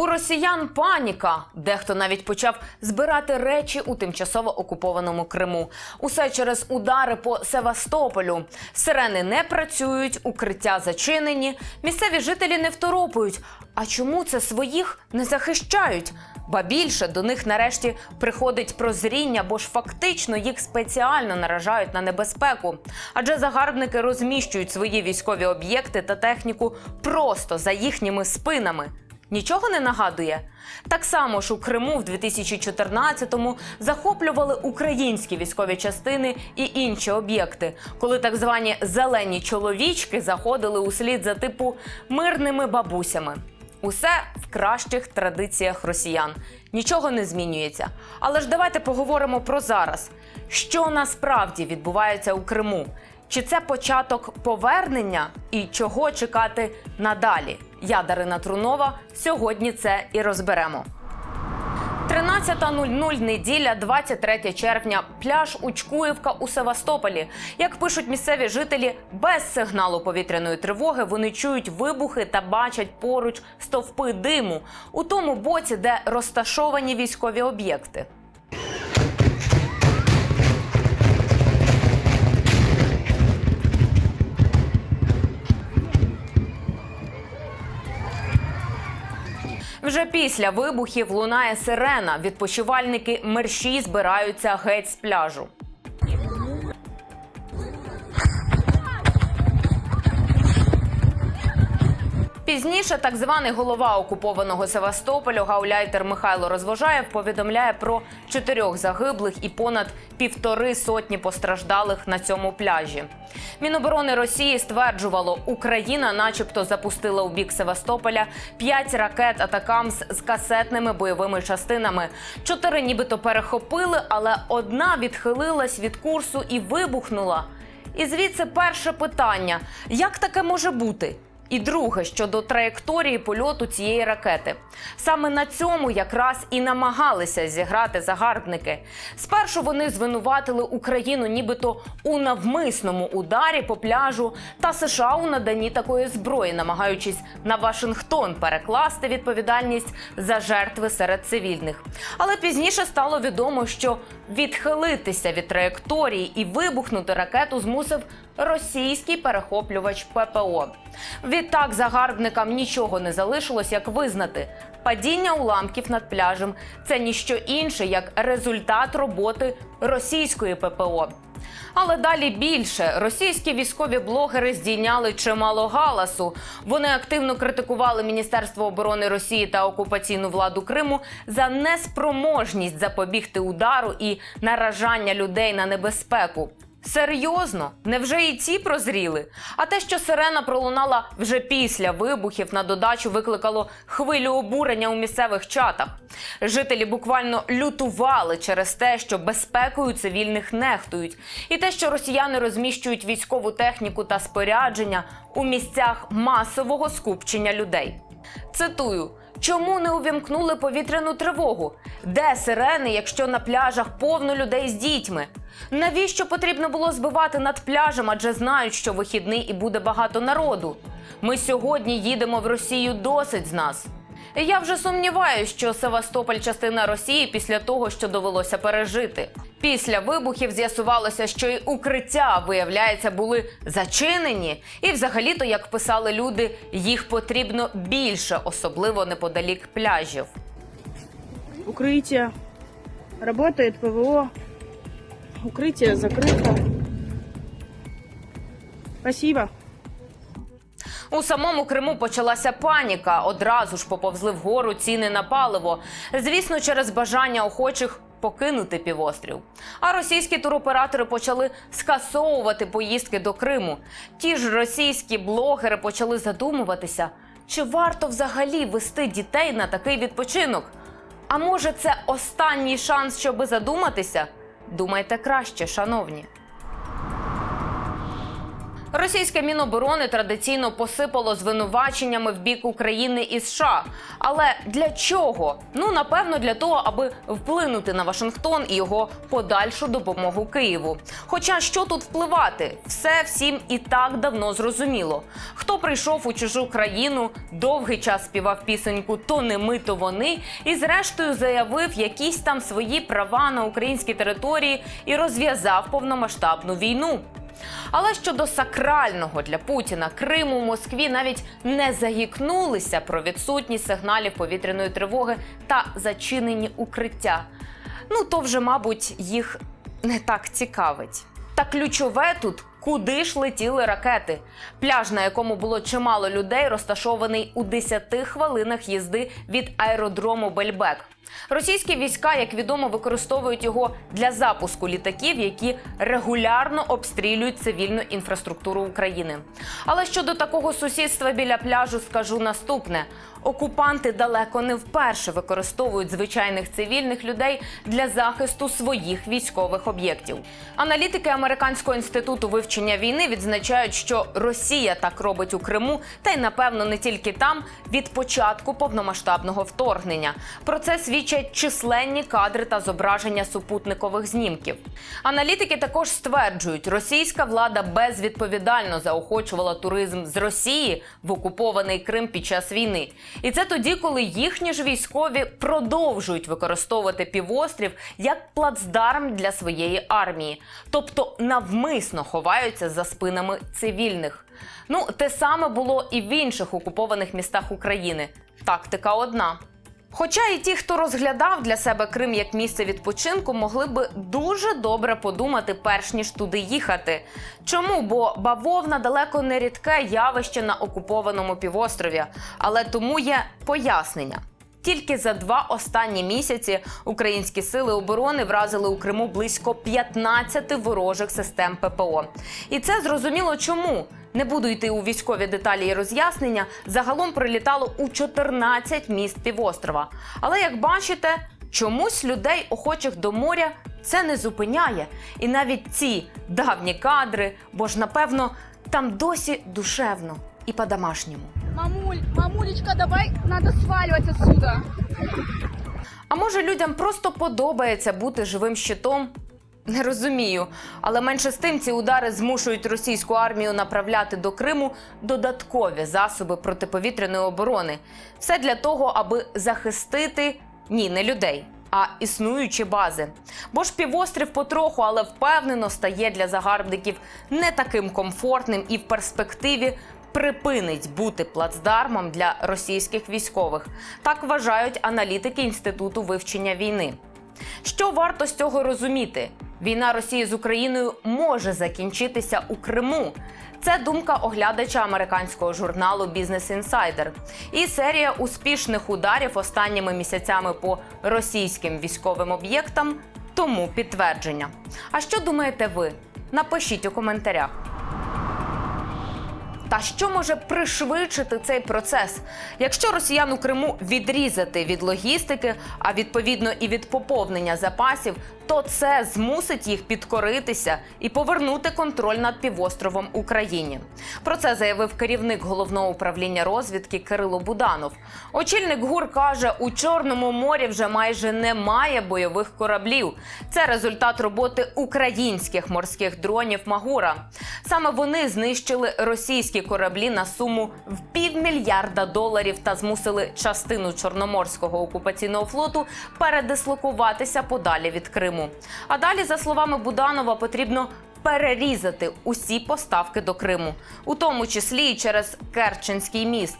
У росіян паніка. Дехто навіть почав збирати речі у тимчасово окупованому Криму. Усе через удари по Севастополю. Сирени не працюють, укриття зачинені. Місцеві жителі не второпують. А чому це своїх не захищають? Ба більше до них нарешті приходить прозріння, бо ж фактично їх спеціально наражають на небезпеку. Адже загарбники розміщують свої військові об'єкти та техніку просто за їхніми спинами. Нічого не нагадує? Так само ж у Криму в 2014-му захоплювали українські військові частини і інші об'єкти, коли так звані зелені чоловічки заходили у слід за типу мирними бабусями. Усе в кращих традиціях росіян. Нічого не змінюється. Але ж давайте поговоримо про зараз. Що насправді відбувається у Криму? Чи це початок повернення і чого чекати надалі? Я Дарина Трунова. Сьогодні це і розберемо. 13.00 неділя, 23 червня. Пляж Учкуївка у Севастополі. Як пишуть місцеві жителі, без сигналу повітряної тривоги вони чують вибухи та бачать поруч стовпи диму у тому боці, де розташовані військові об'єкти. Вже після вибухів лунає сирена. Відпочивальники мерші збираються геть з пляжу. Пізніше так званий голова окупованого Севастополю гауляйтер Михайло Розвожаєв повідомляє про чотирьох загиблих і понад півтори сотні постраждалих на цьому пляжі. Міноборони Росії стверджувало, Україна, начебто, запустила у бік Севастополя п'ять ракет Атакамс з касетними бойовими частинами. Чотири нібито перехопили, але одна відхилилась від курсу і вибухнула. І звідси перше питання: як таке може бути? І друге щодо траєкторії польоту цієї ракети. Саме на цьому якраз і намагалися зіграти загарбники. Спершу вони звинуватили Україну, нібито у навмисному ударі по пляжу та США у наданні такої зброї, намагаючись на Вашингтон перекласти відповідальність за жертви серед цивільних. Але пізніше стало відомо, що відхилитися від траєкторії і вибухнути ракету змусив російський перехоплювач ППО. Відтак загарбникам нічого не залишилось, як визнати. Падіння уламків над пляжем це ніщо інше, як результат роботи російської ППО. Але далі більше російські військові блогери здійняли чимало галасу. Вони активно критикували Міністерство оборони Росії та окупаційну владу Криму за неспроможність запобігти удару і наражання людей на небезпеку. Серйозно, невже і ці прозріли? А те, що сирена пролунала вже після вибухів, на додачу викликало хвилю обурення у місцевих чатах. Жителі буквально лютували через те, що безпекою цивільних нехтують, і те, що росіяни розміщують військову техніку та спорядження у місцях масового скупчення людей. Цитую. Чому не увімкнули повітряну тривогу? Де сирени, якщо на пляжах повно людей з дітьми? Навіщо потрібно було збивати над пляжем, адже знають, що вихідний і буде багато народу? Ми сьогодні їдемо в Росію досить з нас. Я вже сумніваюся, що Севастополь частина Росії після того, що довелося пережити. Після вибухів з'ясувалося, що й укриття, виявляється, були зачинені. І взагалі-то, як писали люди, їх потрібно більше, особливо неподалік пляжів. Укрытие. Работает ПВО. Укрытие закрыто. Спасибо. У самому Криму почалася паніка. Одразу ж поповзли вгору ціни на паливо. Звісно, через бажання охочих покинути півострів. А російські туроператори почали скасовувати поїздки до Криму. Ті ж російські блогери почали задумуватися, чи варто взагалі вести дітей на такий відпочинок. А може, це останній шанс, щоби задуматися? Думайте краще, шановні. Російське міноборони традиційно посипало звинуваченнями в бік України і США. Але для чого? Ну напевно, для того, аби вплинути на Вашингтон і його подальшу допомогу Києву. Хоча що тут впливати? Все всім і так давно зрозуміло. Хто прийшов у чужу країну, довгий час співав пісеньку То не ми, то вони, і зрештою заявив якісь там свої права на українській території і розв'язав повномасштабну війну. Але щодо сакрального для Путіна Криму у Москві навіть не загікнулися про відсутність сигналів повітряної тривоги та зачинені укриття. Ну то вже, мабуть, їх не так цікавить. Та ключове тут. Куди ж летіли ракети? Пляж, на якому було чимало людей, розташований у 10 хвилинах їзди від аеродрому Бельбек. Російські війська, як відомо, використовують його для запуску літаків, які регулярно обстрілюють цивільну інфраструктуру України. Але щодо такого сусідства біля пляжу, скажу наступне: окупанти далеко не вперше використовують звичайних цивільних людей для захисту своїх військових об'єктів. Аналітики американського інституту вивчення війни відзначають, що Росія так робить у Криму, та й напевно не тільки там від початку повномасштабного вторгнення. Про це свідчать численні кадри та зображення супутникових знімків. Аналітики також стверджують, російська влада безвідповідально заохочувала туризм з Росії в окупований Крим під час війни. І це тоді, коли їхні ж військові продовжують використовувати півострів як плацдарм для своєї армії, тобто навмисно ховаються за спинами цивільних. Ну, те саме було і в інших окупованих містах України. Тактика одна. Хоча і ті, хто розглядав для себе Крим як місце відпочинку, могли би дуже добре подумати, перш ніж туди їхати. Чому? Бо бавовна далеко не рідке явище на окупованому півострові, але тому є пояснення. Тільки за два останні місяці українські сили оборони вразили у Криму близько 15 ворожих систем ППО. І це зрозуміло чому. Не буду йти у військові деталі і роз'яснення. Загалом прилітало у 14 міст півострова. Але як бачите, чомусь людей, охочих до моря, це не зупиняє. І навіть ці давні кадри, бо ж напевно там досі душевно і по-домашньому. Мамуль, мамулечка, давай, надо сваливать отсюда. А може людям просто подобається бути живим щитом? Не розумію. Але менше з тим ці удари змушують російську армію направляти до Криму додаткові засоби протиповітряної оборони. Все для того, аби захистити ні, не людей. А існуючі бази. Бо ж півострів потроху, але впевнено стає для загарбників не таким комфортним і в перспективі припинить бути плацдармом для російських військових. Так вважають аналітики інституту вивчення війни. Що варто з цього розуміти? Війна Росії з Україною може закінчитися у Криму. Це думка оглядача американського журналу Бізнес Інсайдер. І серія успішних ударів останніми місяцями по російським військовим об'єктам тому підтвердження. А що думаєте ви? Напишіть у коментарях. Та що може пришвидшити цей процес? Якщо росіян у Криму відрізати від логістики, а відповідно і від поповнення запасів, то це змусить їх підкоритися і повернути контроль над півостровом Україні. Про це заявив керівник головного управління розвідки Кирило Буданов. Очільник ГУР каже, у Чорному морі вже майже немає бойових кораблів. Це результат роботи українських морських дронів Магура. Саме вони знищили російські кораблі на суму в півмільярда доларів та змусили частину Чорноморського окупаційного флоту передислокуватися подалі від Криму. А далі, за словами Буданова, потрібно перерізати усі поставки до Криму, у тому числі і через Керченський міст.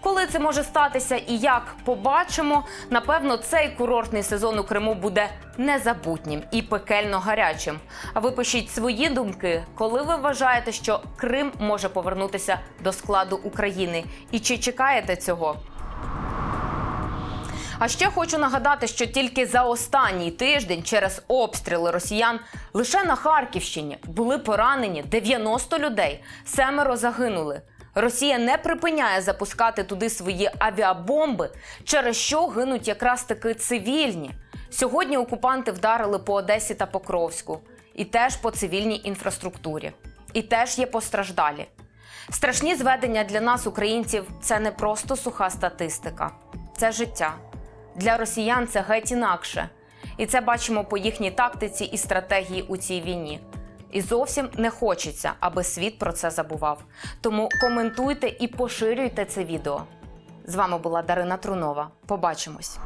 Коли це може статися і як побачимо, напевно, цей курортний сезон у Криму буде незабутнім і пекельно гарячим. А ви пишіть свої думки, коли ви вважаєте, що Крим може повернутися до складу України, і чи чекаєте цього? А ще хочу нагадати, що тільки за останній тиждень через обстріли росіян лише на Харківщині були поранені 90 людей, семеро загинули. Росія не припиняє запускати туди свої авіабомби, через що гинуть якраз таки цивільні. Сьогодні окупанти вдарили по Одесі та Покровську, і теж по цивільній інфраструктурі. І теж є постраждалі. Страшні зведення для нас, українців, це не просто суха статистика, це життя. Для росіян це геть інакше. І це бачимо по їхній тактиці і стратегії у цій війні. І зовсім не хочеться, аби світ про це забував. Тому коментуйте і поширюйте це відео. З вами була Дарина Трунова. Побачимось.